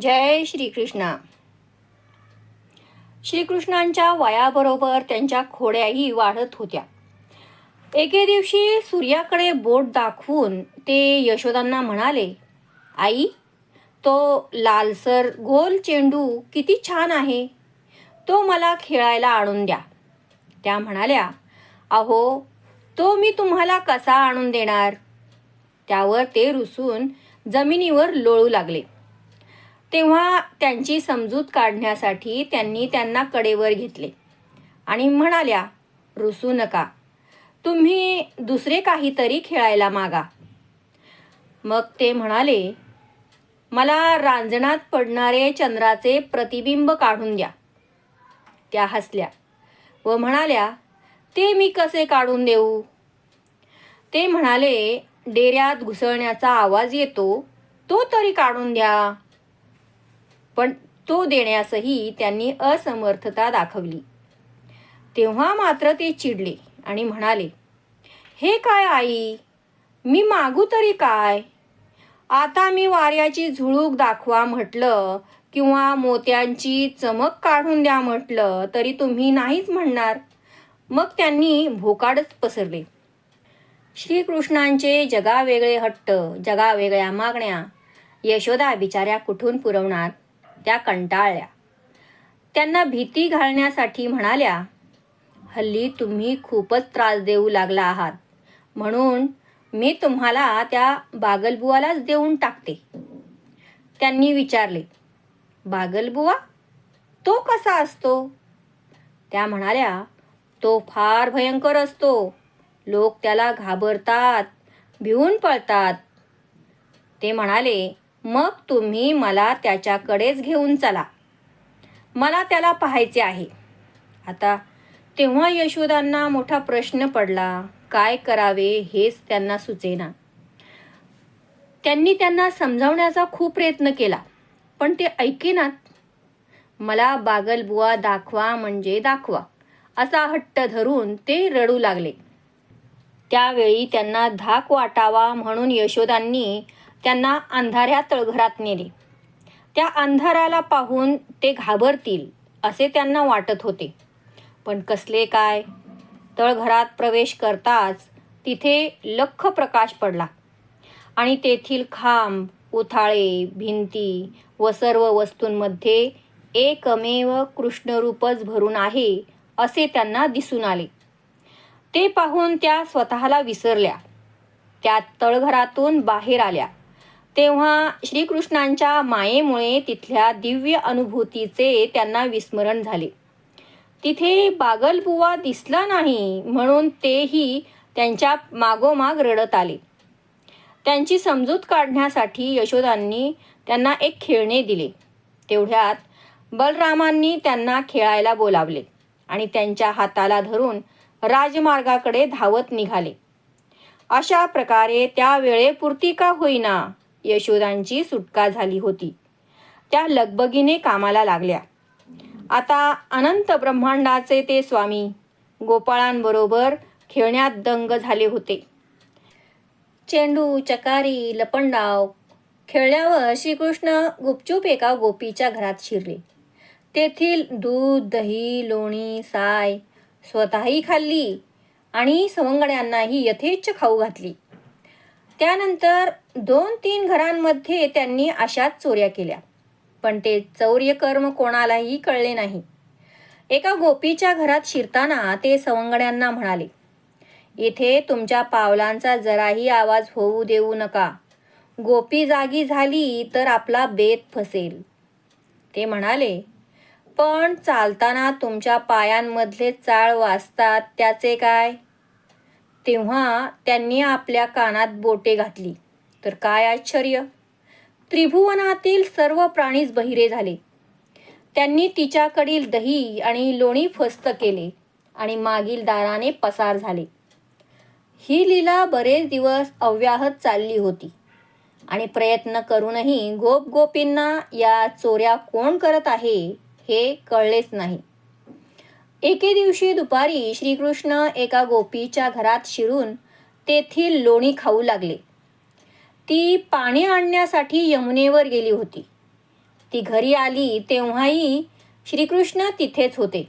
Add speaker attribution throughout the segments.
Speaker 1: जय श्रीकृष्णा. श्रीकृष्णांच्या वयाबरोबर त्यांच्या खोड्याही वाढत होत्या. एके दिवशी सूर्याकडे बोट दाखवून ते यशोदांना म्हणाले आई तो लालसर गोल चेंडू किती छान आहे. तो मला खेळायला आणून द्या. त्या म्हणाल्या अहो तो मी तुम्हाला कसा आणून देणार? त्यावर ते रुसून जमिनीवर लोळू लागले. तेव्हा त्यांची समजूत काढण्यासाठी त्यांनी त्यांना कडेवर घेतले. आणि म्हणाल्या रुसू नका. तुम्ही दुसरे काहीतरी खेळायला मागा. मग ते म्हणाले मला रांजणात पडणारे चंद्राचे प्रतिबिंब काढून द्या. त्या हसल्या व म्हणाल्या ते मी कसे काढून देऊ? ते म्हणाले डेऱ्यात घुसळण्याचा आवाज येतो तो तरी काढून द्या. पण तो देण्यासही त्यांनी असमर्थता दाखवली. तेव्हा मात्र ते चिडले आणि म्हणाले हे काय आई? मी मागू तरी काय? आता मी वाऱ्याची झुळूक दाखवा म्हटलं किंवा मोत्यांची चमक काढून द्या म्हटलं तरी तुम्ही नाहीच म्हणणार. मग त्यांनी भोकाडच पसरले. श्रीकृष्णांचे जगावेगळे हट्ट जगावेगळ्या मागण्या यशोदा बिचाऱ्या कुठून पुरवणार? त्या कंटाळल्या. त्यांना भीती घालण्यासाठी म्हणाल्या हल्ली तुम्ही खूपच त्रास देऊ लागला आहात. म्हणून मी तुम्हाला त्या बागलबुवालाच देऊन टाकते. त्यांनी विचारले बागलबुवा तो कसा असतो? त्या म्हणाल्या तो फार भयंकर असतो. लोक त्याला घाबरतात भिवून पळतात. ते म्हणाले मग तुम्ही मला त्याच्याकडेच घेऊन चला. मला त्याला पाहायचे आहे. आता तेव्हा यशोदांना मोठा प्रश्न पडला. काय करावे हेच त्यांना सुचेना. त्यांनी त्यांना समजावण्याचा खूप प्रयत्न केला. पण ते ऐकेनात मला बागलबुवा दाखवा म्हणजे दाखवा. असा हट्ट धरून ते रडू लागले. त्यावेळी त्यांना धाक वाटावा म्हणून यशोदांनी त्यांना अंधाऱ्या तळघरात नेले. त्या अंधाराला पाहून ते घाबरतील असे त्यांना वाटत होते. पण कसले काय? तळघरात प्रवेश करताच तिथे लख प्रकाश पडला. आणि तेथील खांब उथाळे भिंती व सर्व वस्तूंमध्ये एकमेव कृष्णरूपच भरून आहे असे त्यांना दिसून आले. ते पाहून त्या स्वतःला विसरल्या. त्या तळघरातून बाहेर आल्या. तेव्हा श्रीकृष्णांच्या मायेमुळे तिथल्या दिव्य अनुभूतीचे त्यांना विस्मरण झाले. तिथे बागलबुवा दिसला नाही म्हणून तेही त्यांच्या मागोमाग रडत आले. त्यांची समजूत काढण्यासाठी यशोदांनी त्यांना एक खेळणे दिले. तेवढ्यात बलरामांनी त्यांना खेळायला बोलावले आणि त्यांच्या हाताला धरून राजमार्गाकडे धावत निघाले. अशा प्रकारे त्या वेळेपुरती का होईना यशोदांची सुटका झाली होती. त्या लगबगीने कामाला लागल्या. आता अनंत ब्रह्मांडाचे ते स्वामी गोपाळांबरोबर खेळण्यात दंग झाले होते. चेंडू चकारी लपंडाव खेळल्यावर श्रीकृष्ण गुपचूप एका गोपीच्या घरात शिरले. तेथील दूध दही लोणी साय स्वतःही खाल्ली आणि सवंगड्यांनाही यथेच्छ खाऊ घातली. त्यानंतर दोन तीन घरांमध्ये त्यांनी अशाच चोऱ्या केल्या. पण ते चौर्य कर्म कोणालाही कळले नाही. एका गोपीच्या घरात शिरताना ते सवंगड्यांना म्हणाले इथे तुमच्या पावलांचा जराही आवाज होऊ देऊ नका. गोपी जागी झाली तर आपला बेत फसेल. ते म्हणाले पण चालताना तुमच्या पायांमधले चाळ वाजतात त्याचे काय? तेव्हा त्यांनी आपल्या कानात बोटे घातली. तर काय आश्चर्य? त्रिभुवनातील सर्व प्राणीच बहिरे झाले. त्यांनी तिच्याकडील दही आणि लोणी फस्त केले आणि मागील दाराने पसार झाले. ही लीला बरेच दिवस अव्याहत चालली होती आणि प्रयत्न करूनही गोप गोपींना या चोऱ्या कोण करत आहे हे कळलेच नाही. एके दिवशी दुपारी श्रीकृष्ण एका गोपीच्या घरात शिरून तेथील लोणी खाऊ लागले. ती पाणी आणण्यासाठी यमुनेवर गेली होती. ती घरी आली तेव्हाही श्रीकृष्ण तिथेच होते.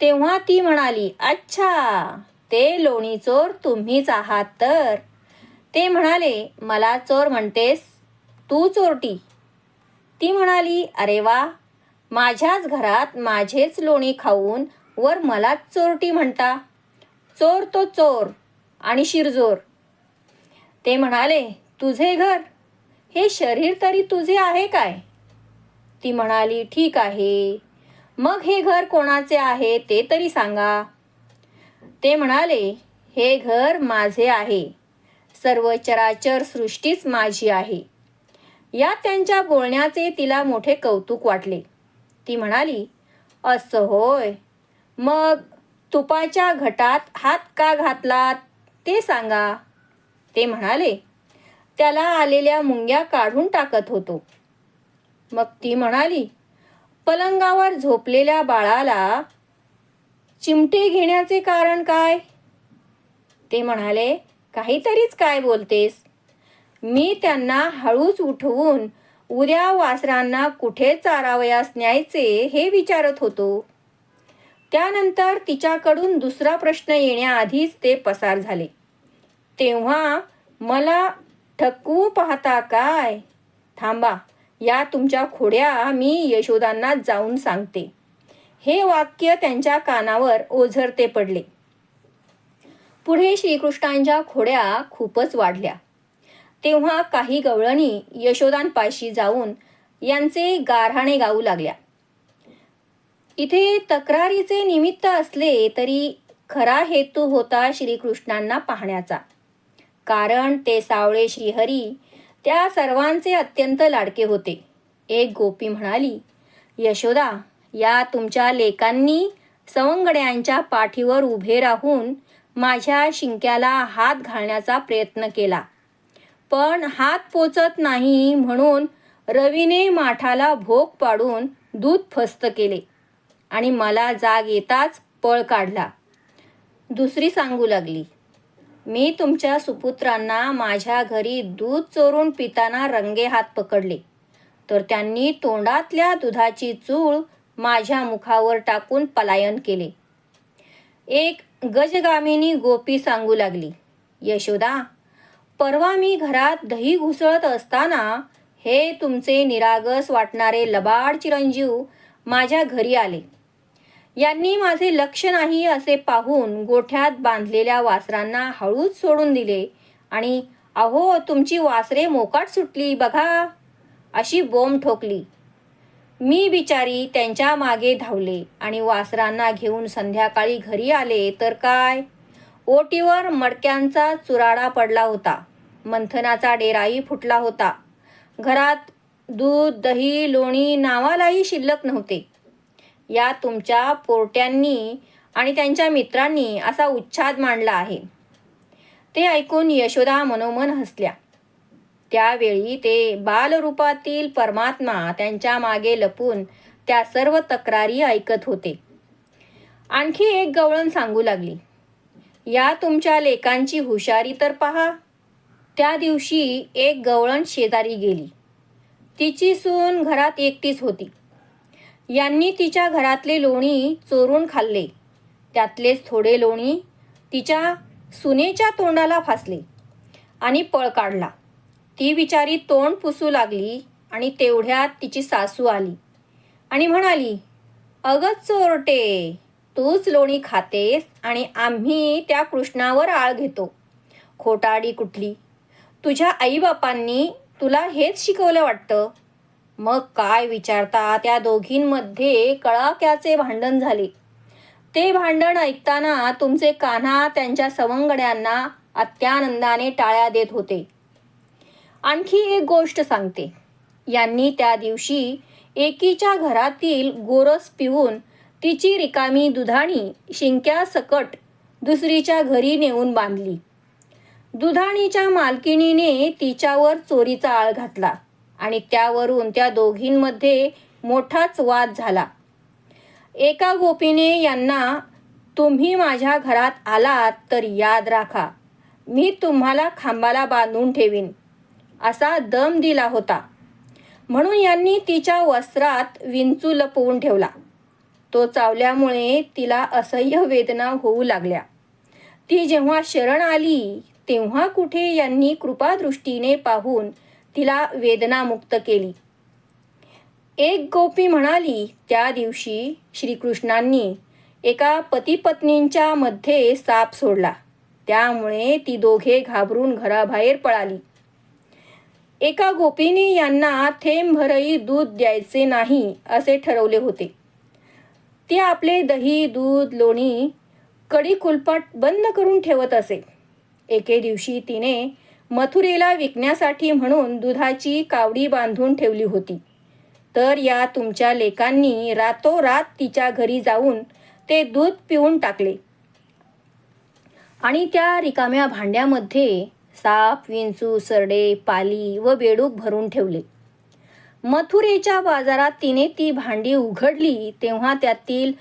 Speaker 1: तेव्हा ती म्हणाली अच्छा ते लोणी चोर तुम्हीच आहात तर. ते म्हणाले मला चोर म्हणतेस तू चोरटी. ती म्हणाली अरे वा माझ्याच घरात माझेच लोणी खाऊन वर मलाच चोरटी म्हणता चोर तो चोर आणि शिरजोर. ते म्हणाले तुझे घर हे शरीर तरी तुझे आहे काय? ती म्हणाली ठीक आहे. मग हे घर कोणाचे आहे ते तरी सांगा. ते म्हणाले हे घर माझे आहे. सर्व चराचर सृष्टीच माझी आहे. या त्यांच्या बोलण्याचे तिला मोठे कौतुक वाटले. ती म्हणाली असं होय. मग तुपाच्या घटात हात का घातलात? ते सांगा. ते म्हणाले त्याला आलेल्या मुंग्या काढून टाकत होतो. मग ती म्हणाली पलंगावर झोपलेल्या बाळाला चिमटे घेण्याचे कारण काय? ते म्हणाले काहीतरीच काय बोलतेस. मी त्यांना हळूच उठवून उद्या वासरांना कुठे चारावयास न्यायचे हे विचारत होतो. त्यानंतर तिच्याकडून दुसरा प्रश्न येण्याआधीच ते पसार झाले. तेव्हा मला ठकवू पाहता काय? थांबा या तुमच्या खोड्या मी यशोदांना जाऊन सांगते. हे वाक्य त्यांच्या कानावर ओझरते पडले. पुढे श्रीकृष्णांच्या खोड्या खूपच वाढल्या. तेव्हा काही गवळणी यशोदांपाशी जाऊन यांचे गारहाणे गाऊ लागल्या. इथे तक्रारीचे निमित्त असले तरी खरा हेतू होता श्रीकृष्णांना पाहण्याचा. कारण ते सावळे श्रीहरी त्या सर्वांचे अत्यंत लाडके होते. एक गोपी म्हणाली यशोदा या तुमच्या लेकांनी सवंगड्यांच्या पाठीवर उभे राहून माझ्या शिंक्याला हात घालण्याचा प्रयत्न केला. पण हात पोचत नाही म्हणून रवीने माठाला भोग पाडून दूध फस्त केले आणि मला जाग येताच पळ काढला. दुसरी सांगू लागली मी तुमच्या सुपुत्रांना माझ्या घरी दूध चोरून पिताना रंगे हात पकडले तर त्यांनी तोंडातल्या दुधाची चूळ माझ्या मुखावर टाकून पलायन केले. एक गजगामिनी गोपी सांगू लागली यशोदा परवा मी घरात दही घुसळत असताना हे तुमचे निरागस वाटणारे लबाड चिरंजीव माझ्या घरी आले. यांनी माझे लक्ष नाही असे पाहून गोठ्यात बांधलेल्या वासरांना हळूच सोडून दिले आणि अहो तुमची वासरे मोकाट सुटली बघा अशी बोंब ठोकली. मी बिचारी त्यांच्या मागे धावले आणि वासरांना घेऊन संध्याकाळी घरी आले तर काय? ओटीवर मडक्यांचा चुराडा पडला होता. मंथनाचा डेराही फुटला होता. घरात दूध दही लोणी नावालाही शिल्लक नव्हते. या तुमच्या पोरट्यांनी आणि त्यांच्या मित्रांनी असा उच्छाद मांडला आहे. ते ऐकून यशोदा मनोमन हसल्या. त्यावेळी ते बालरूपातील परमात्मा त्यांच्या मागे लपून त्या सर्व तक्रारी ऐकत होते. आणखी एक गवळण सांगू लागली. या तुमच्या लेकांची हुशारी तर पहा. त्या दिवशी एक गवळण शेजारी गेली. तिची सून घरात एकटीच होती. यांनी तिच्या घरातले लोणी चोरून खाल्ले. त्यातलेच थोडे लोणी तिच्या सुनेच्या तोंडाला फासले आणि पळ काढला. ती बिचारी तोंड पुसू लागली आणि तेवढ्यात तिची सासू आली आणि म्हणाली अगं चोरटे तूच लोणी खातेस आणि आम्ही त्या कृष्णावर आळ घेतो. खोटाडी कुठली? तुझ्या आईबापांनी तुला हेच शिकवलं वाटतं? मग काय विचारता त्या दोघींमध्ये कळाक्याचे भांडण झाले. ते भांडण ऐकताना तुमचे कान्हा त्यांच्या सवंगड्यांना अत्यानंदाने टाळ्या देत होते. आणखी एक गोष्ट सांगते. यांनी त्या दिवशी एकीच्या घरातील गोरस पिऊन तिची रिकामी दुधाणी शिंक्या सकट दुसरीच्या घरी नेऊन बांधली. दुधाणीच्या मालकिणीने तिच्यावर चोरीचा आळ घातला आणि त्यावरून त्या दोघींमध्ये मोठाच वाद झाला. एका गोपीने यांना तुम्ही माझ्या घरात आलात तर याद राखा. मी तुम्हाला खांबाला बांधून ठेवीन. असा दम दिला होता. म्हणून यांनी तिच्या वस्त्रात विंचू लपवून ठेवला. तो चावल्यामुळे तिला असह्य वेदना होऊ लागल्या. ती जेव्हा शरण आली तेव्हा कुठे यांनी कृपादृष्टीने पाहून तिला वेदनामुक्त केली. एक गोपी म्हणाली त्या दिवशी श्रीकृष्णांनी एका पतीपत्नींच्या मध्ये साप सोडला. त्यामुळे ती दोघे घाबरून घराबाहेर पळाली. एका गोपीने यांना थेंबभरही दूध द्यायचे नाही असे ठरवले होते. ती आपले दही दूध लोणी कडी कुलपाट बंद करून ठेवत असे. एके दिवशी तिने मथुरेला विकण्यासाठी म्हणून दुधाची कावडी बांधून ठेवली होती. तर या तुमच्या लेकांनी रातोरात तिच्या घरी जाऊन ते दूध पिऊन टाकले. आणि त्या रिकाम्या भांड्यामध्ये साप विंचू सरडे पाली व बेडूक भरून ठेवले. मथुरेच्या बाजारात तिने ती भांडी उघडली तेव्हा त्यातील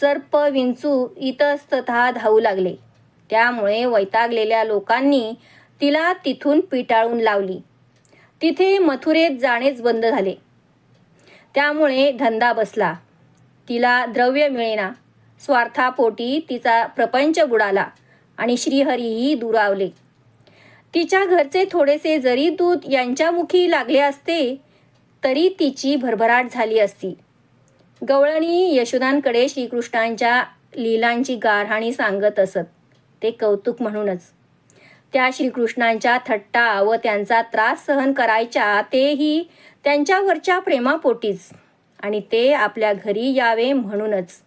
Speaker 1: सर्प विंचू इतस्ततः धावू लागले. त्यामुळे वैतागलेल्या लोकांनी तिला तिथून पिटाळून लावली. तिथे मथुरेत जाणेच बंद झाले. त्यामुळे धंदा बसला. तिला द्रव्य मिळेना. स्वार्थापोटी तिचा प्रपंच बुडाला आणि श्रीहरीही दुरावले. तिच्या घरचे थोडेसे जरी दूध यांच्या मुखी लागले असते तरी तिची भरभराट झाली असती. गवळणी यशोदांकडे श्रीकृष्णांच्या लीलांची गारहाणी सांगत असत. ते कौतुक म्हणूनच. त्या श्रीकृष्णांच्या थट्टा व त्यांचा त्रास सहन करायच्या तेही त्यांच्यावरच्या प्रेमापोटीच. आणि ते आपल्या घरी यावे म्हणूनच.